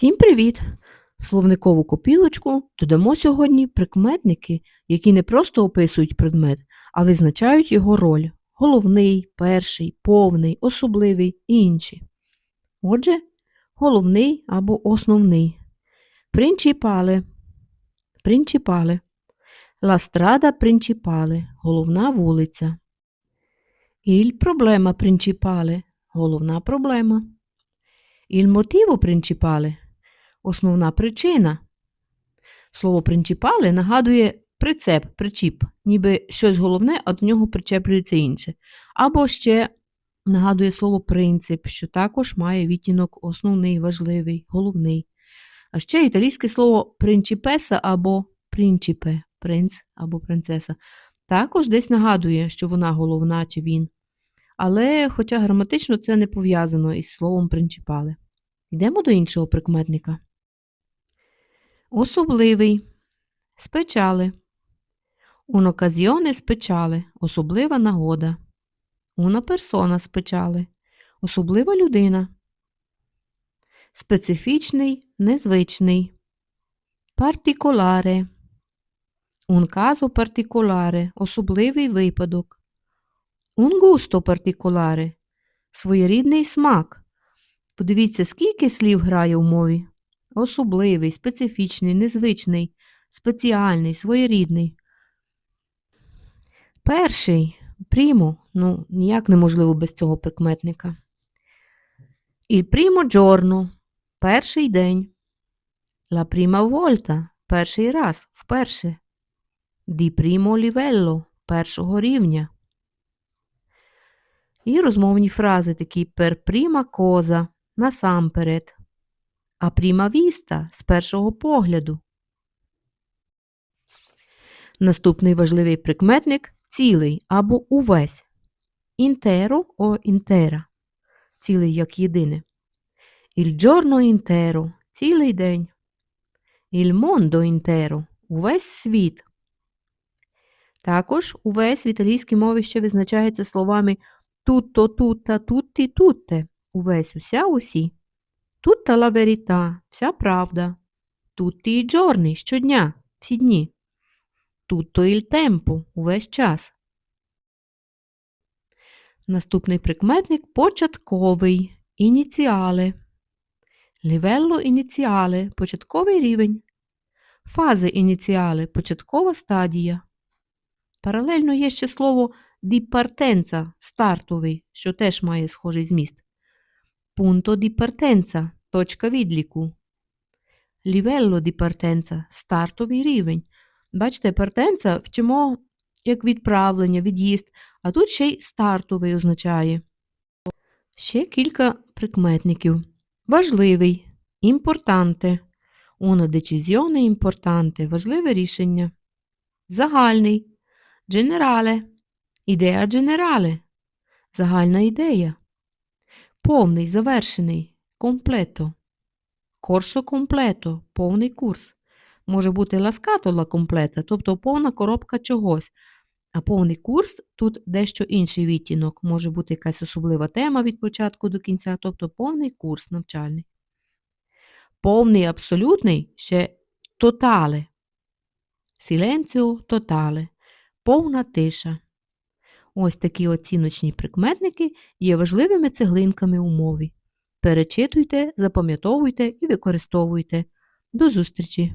Всім привіт! В словникову копілочку додамо сьогодні прикметники, які не просто описують предмет, а визначають його роль головний, перший, повний, особливий і інші. Отже, головний або основний. Принципале. La strada principale – головна вулиця. Il problema principale – головна проблема. Il motivo principale – основна причина. Слово принципале нагадує прицеп, причіп, ніби щось головне, а до нього причеплюється інше. Або ще нагадує слово принцип, що також має відтінок основний, важливий, головний. А ще італійське слово принципеса або принципе, принц або принцеса, також десь нагадує, що вона головна чи він. Але, хоча граматично це не пов'язано із словом принципале. Йдемо до іншого прикметника. Особливий. Спечали. Un'occasione спечали. Особлива нагода. Una persona спечали. Особлива людина. Специфічний, незвичний. Партиколаре. Un caso particolare. Особливий випадок. Un gusto particolare. Своєрідний смак. Подивіться, скільки слів грає у мові. Особливий, специфічний, незвичний, спеціальний, своєрідний. Перший прімо, ну, ніяк неможливо без цього прикметника. Il primo giorno – перший день. La prima volta – перший раз, вперше. Di primo livello – першого рівня. І розмовні фрази такі per prima cosa – насамперед. А prima vista – з першого погляду. Наступний важливий прикметник цілий або увесь. Інтеро о інтера. Цілий як єдине. Il giorno intero – цілий день. Il mondo intero – увесь світ. Також увесь в італійській мові ще визначається словами tutto, tutta, tutti, tutte. Увесь, уся, усі. Tutta la verità – вся правда. Tutti i giorni – щодня, всі дні. Tutto il tempo – увесь час. Наступний прикметник початковий. Ініціале. Лівелло ініціале – початковий рівень. Фази ініціале – початкова стадія. Паралельно є ще слово діпартенца – стартовий, що теж має схожий зміст. Punto di partenza – точка відліку. Livello di partenza – стартовий рівень. Бачите, партенца вчимо як відправлення, від'їзд, а тут ще й стартовий означає. Ще кілька прикметників. Важливий, імпортанте, una decisione importante, важливе рішення. Загальний, дженерале, ідея дженерале, загальна ідея. Повний, завершений, комплето. Корсо комплето, повний курс. Може бути ласкатола комплета, тобто повна коробка чогось. А повний курс тут дещо інший відтінок. Може бути якась особлива тема від початку до кінця, тобто повний курс навчальний. Повний абсолютний ще тотале. Сіленціо тотале. Повна тиша. Ось такі оціночні прикметники є важливими цеглинками у мові. Перечитуйте, запам'ятовуйте і використовуйте. До зустрічі!